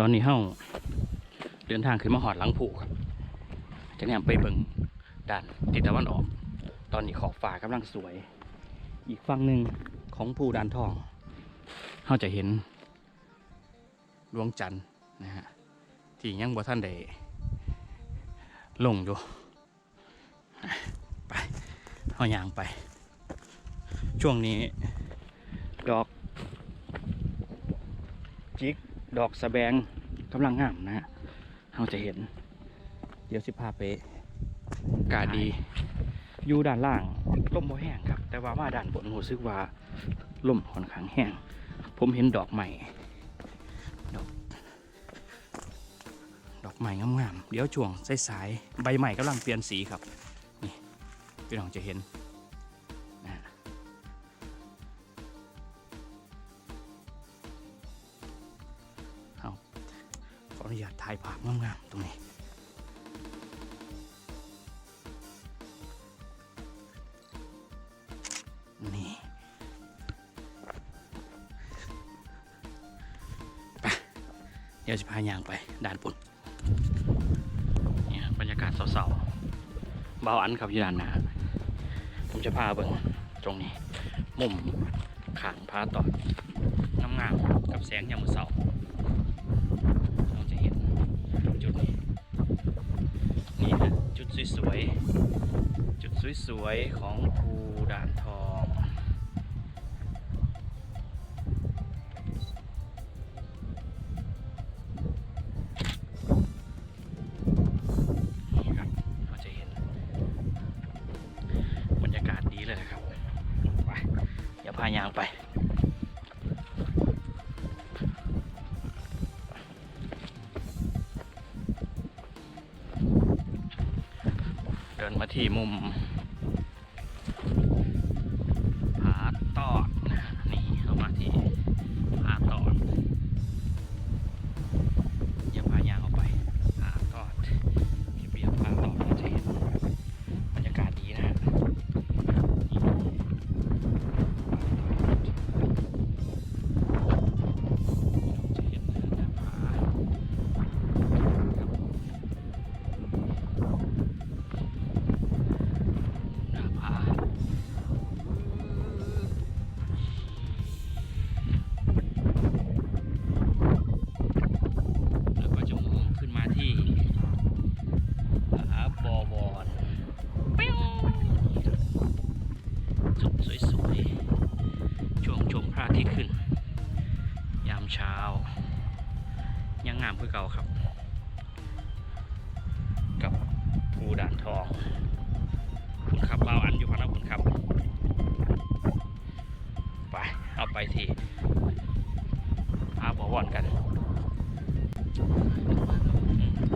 ตอนนี้เฮาเดินทางขึ้นมาหอดหลังผูครับจากนี้ไปเบิ่งด้านทิศตะวันออก ตอนนี้ขอบฟ้ากำลังสวย อีกฝั่งหนึ่งของภูดานทองเฮาจะเห็นดวงจันทร์นะฮะที่ยังบ่ท่านได้ลงอยู่ไปเฮายางไป ช่วงนี้ดอกจิก ดอกสะแบงกำลังงามนะฮะเราจะเห็น เดี๋ยวสิพาไปกาดี อยู่ด้านล่างลมบ่แห้งครับ แต่ว่ามาด้านบนรู้สึกว่าลมค่อนข้างแห้ง ผมเห็นดอกใหม่ ดอกดอกใหม่งามๆเดี๋ยวช่วงสายๆใบใหม่กำลังเปลี่ยนสีครับ นี่พี่น้องจะเห็น ถ่ายภาพงามๆตรงนี้ นี่ไปเดี๋ยวจะพายางไปด่านปุ่นนี่ครับรรยากาศเศร้าๆเบาอันครับอยู่ด้านหน้าผมจะพาเบิ่งตรงนี้ มุมขางพาต่องามๆกับแสงยามมื้อเสารา สวยๆ ของภูด่านทอง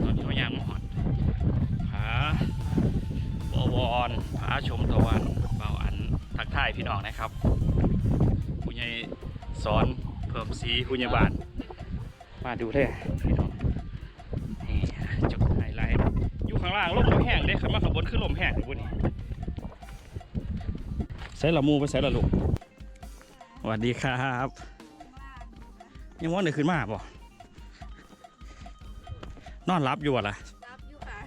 ตอนนี้เขายางมหอดผาบอวอนผาชมตะวันเบาอันทักทายพี่น้องนะครับผู้ใหญ่สอนเพิ่มสีผู้ใหญ่บ้าน มาดูเลยพี่น้องนี่จุดไฮไลท์อยู่ข้างล่างลมแห้งเด้ขับมาข้างบนคือลมแห้งอยู่บนนี้ใส่ละมูไปใส่ละลูกสวัสดีครับ ยังว่าเดี๋ยวขึ้นมาบ่ะ นอนรับอยู่อะล่ะรับอยู่ค่ะ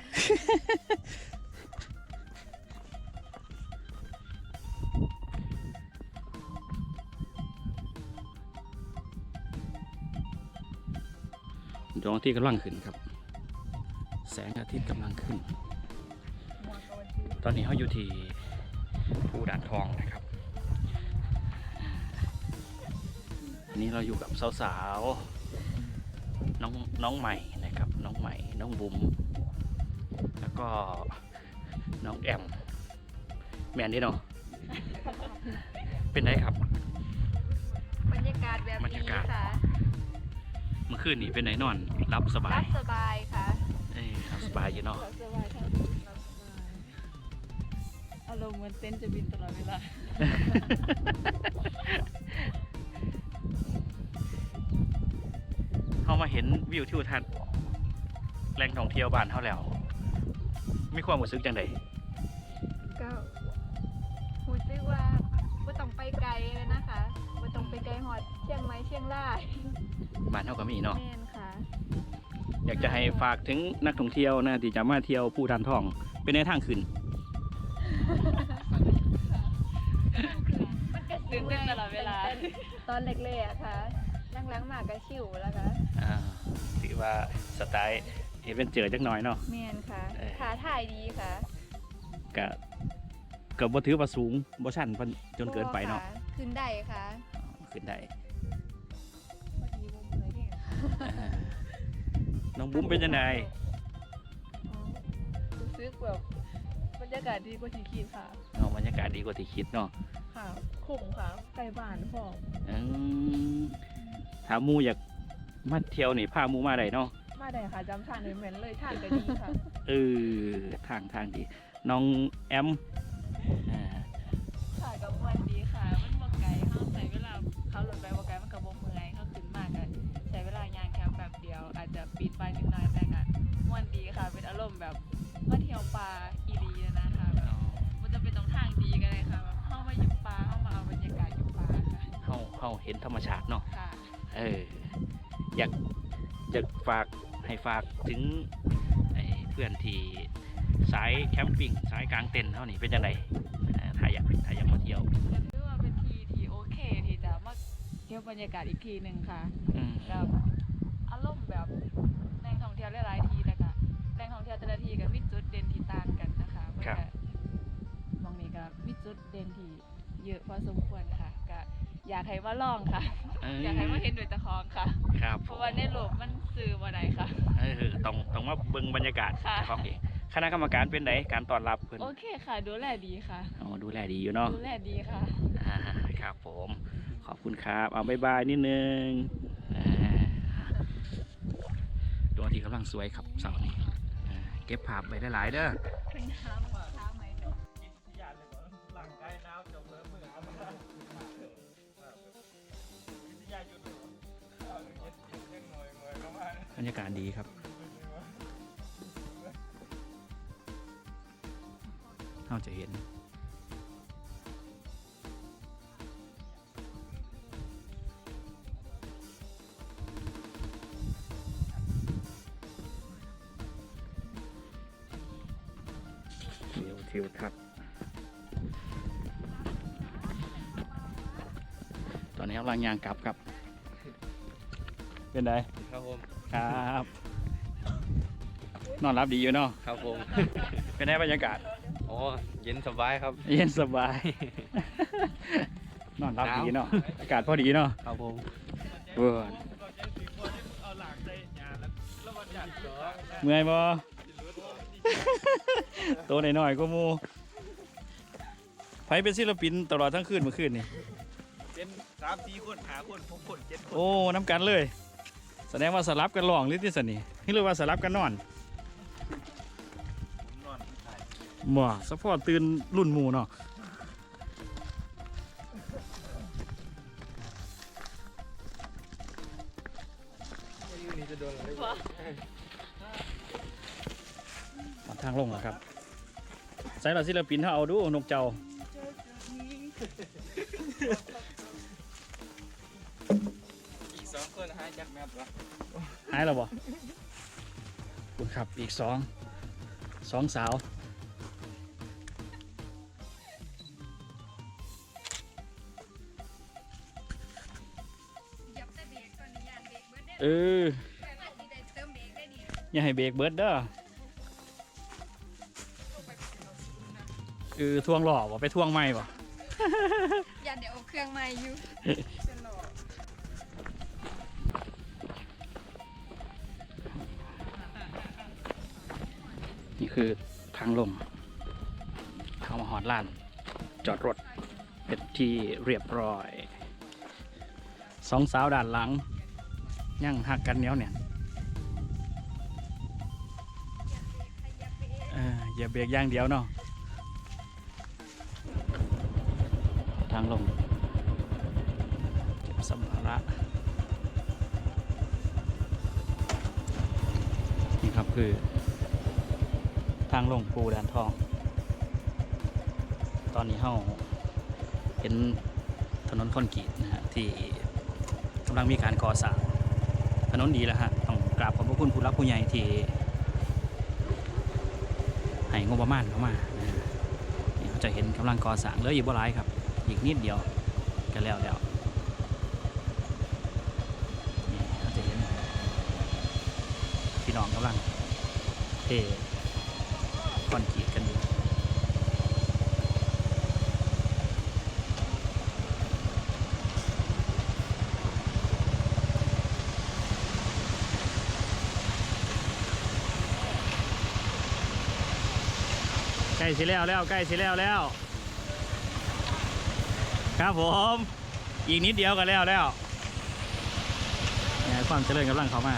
ดวงอาทิตย์กำลังขึ้นครับ แสงอาทิตย์กำลังขึ้น ตอนนี้เขาอยู่ที่ภูด่านทองนะครับอันนี้เราอยู่กับสาวๆน้องน้องใหม่ นะครับน้องใหม่ น้องบุ๋มแล้วก็น้องแอม แมนนี่เนาะเป็นไงครับ บรรยากาศแบบบรรนี้ยากาศ ค่ะเมื่อคืนนี้เป็นไงนอนรับสบารัยบสบายค่ะเอ้ยรับสบายอยู่เนาะรับสบายครับรับสบายอารมณ์เหมือนเต้นท์จะบินตลอดเวลา เขามาเห็นวิวทิวทัศน์ แหล่งท่องเที่ยวบ้านเขาแล้ว มีความรู้สึกจังไดก็รู้สึกว่าไม่ต้องไปไกลเลยนะคะไม่ต้องไปไกลหอดเชียงใหม่เชียงรายบ้านเขาก็มีเนาะแม่นค่ะ อยากจะให้ฝากถึงนักท่องเที่ยวนะที่จะมาเที่ยวภูดานทอง เป็นในทางขึ้นตื่นเต้นตลอดเวลาตอนเล็กๆอะค่ะนั่งๆมากก็ชิวแล้วค่ะ อ่าถือว่าสไตล์ เอเวนเจอร์จักหน่อยเนาะเมียนค่ะเอ่อท้าทายดีค่ะก็ก็บ่ถือว่าสูงบ่ชันปานจนเกินไปเนาะค่ขึ้นได้ค่ะอ๋อขึ้นได้พอดีวงเลยเนี่ยอ่าน้องบุ้มเป็นยังไงรู้สึกแบบบรรยากาศดีกว่าที่คิดค่ะเอาบรรยากาศดีกว่าที่คิดเนาะค่ะคุ้มค่ะไกลบ้านพร้อมอืมถ้าหมูอยากมาเที่ยวนี่พาหมูมาได้เนาะ มาได้ค่ะจำทางเลยเหมือนเลยทางก็ดีค่ะ เออทางทางดี น้องแอมอ่าค่ะกับมวนดีค่ะ มันบ่ไกลเขาใช้เวลาเขาหลดไปบ่ไกลมันก็บ่เมื่อยเขาขึ้นมากก็ใช้เวลายางแค่แป๊บเดียว อาจจะปีนไปนิดหน่อยแต่ก็ม่วนดีค่ะ เป็นอารมณ์แบบมาเที่ยวป่าอีรีนะคะแบบมันจะเป็นตรงทางดีกันเลยค่ะแบบเข้ามาอยู่ป่าเข้ามาเอาบรรยากาศอยู่ป่าค่ะเฮาเฮาเห็นธรรมชาติเนาะค่ะ เอออยากอยากฝาก ให้ฝากถึงไอ้เพื่อนที่สายแคมปิ้งสายกลางเต็นท์เท่านี้เป็นยังไงอ่าถ้าอยากถ้าอยากมาเที่ยวก็ถือว่าเป็นทีที่โอเคที่จะมาเที่ยวบรรยากาศอีกทีหนึ่งค่ะอืมกับอารมณ์แบบแหล่งท่องเที่ยวหลายๆทีแต่ก็แหล่งท่องเที่ยวแต่ละทีก็มีจุดเด่นที่ต่างกันนะคะมันก็มองนี้ก็มีจุดเด่นที่เยอะพอสมควรค่ะก็อยากให้มาลองค่ะเอยากให้มาเห็นด้วยตาคองค่ะ ครับ เพราะว่าในโลกมัน สื่อมาไหนค่ะ เออต้องต้องมาเบิ่งบรรยากาศค่ะ ของเองคณะกรรมการเป็นไดการต้อนรับเพิ่นโอเคค่ะ ดูแลดีค่ะ อ๋อดูแลดีอยู่เนาะดูแลดีค่ะ อ่าครับผม ขอบคุณครับ เอาบายบายนิดนึงอ่าดวงอาที่กำลังสวยครับเสาร์นี้อ่าเก็บภาพไปได้หลายๆเด้อเป็นน้ำ รรยากาศดีครับเราจะเห็นทิวทิวทัศน์ตอนนี้กำลังยางกลับครับ เป็นไงครับผมครับนอนรับดีอยู่เนาะครับผมเป็นไงบรรยากาศอ๋อเย็นสบายครับ เย็นสบาย นอนรับดีเนาะอากาศพอดีเนาะครับผมเบื่อเมื่อยบ่ตัวน้อยๆก็มูไผเป็นศิลปินตลอดทั้งคืนเมื่อคืนนี่เป็นสามสี่คนหาคนหกคนเจ็ดคนโอ้น้ำกันเลย แสดงว่าสลับกันร้องหรือที่สนี่นี่เรียกว่าสลับกันนอนมอนถ่ายบ่สปอตตื่นรุ่นหมู่เนาะอยู่นี่จะโดนะไรมาทางลงแล้วครับ ใส่เราศิลปินเขาเอาดูนกเจ้า นหาจากแมปวะหายแล้วบ่คุณครับอีกสองสองสาวเอนนี้ยานเบรกเบิดได้เออย่าให้เบรกเบิดเด้อเออทวงหล่อบ่ไปทวงไม่บ่ยานเดี๋ยวเอาเครื่องใหม่อยู่ คือทางลงเข้ามาหอดลาน จอดรถเป็นที่เรียบร้อย สองสาวด้านหลัง ยังหักกันเนี้ยเนี่ยอออย่าเบรกอย่างเดียวเนาะทางลงเก็บสัมภาระนี่ครับคือ ทางลงปูด่านทอง ตอนนี้เฮาเห็นถนนคอนกรีตนะฮะที่กำลังมีการก่อสร้างถนนดีแล้วฮะต้องกราบขอบพระคุณผู้รักผู้ใหญ่ที่ให้งบประมาณเข้ามานะนี่เราจะเห็นกำลังก่อสร้างเหลืออยู่บ่หลายครับ อีกนิดเดียวก็แล้วแล้วนี่เราจะเห็นพี่น้องกำลังเทคอนกรีตกันอยู่ ใกล้ สิแล้วแล้วใกล้สิแล้วแล้ว ครับผม อีกนิดเดียวก็แล้วแล้วนี่ความเจริญกำลังเขามา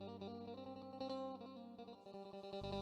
Thank you.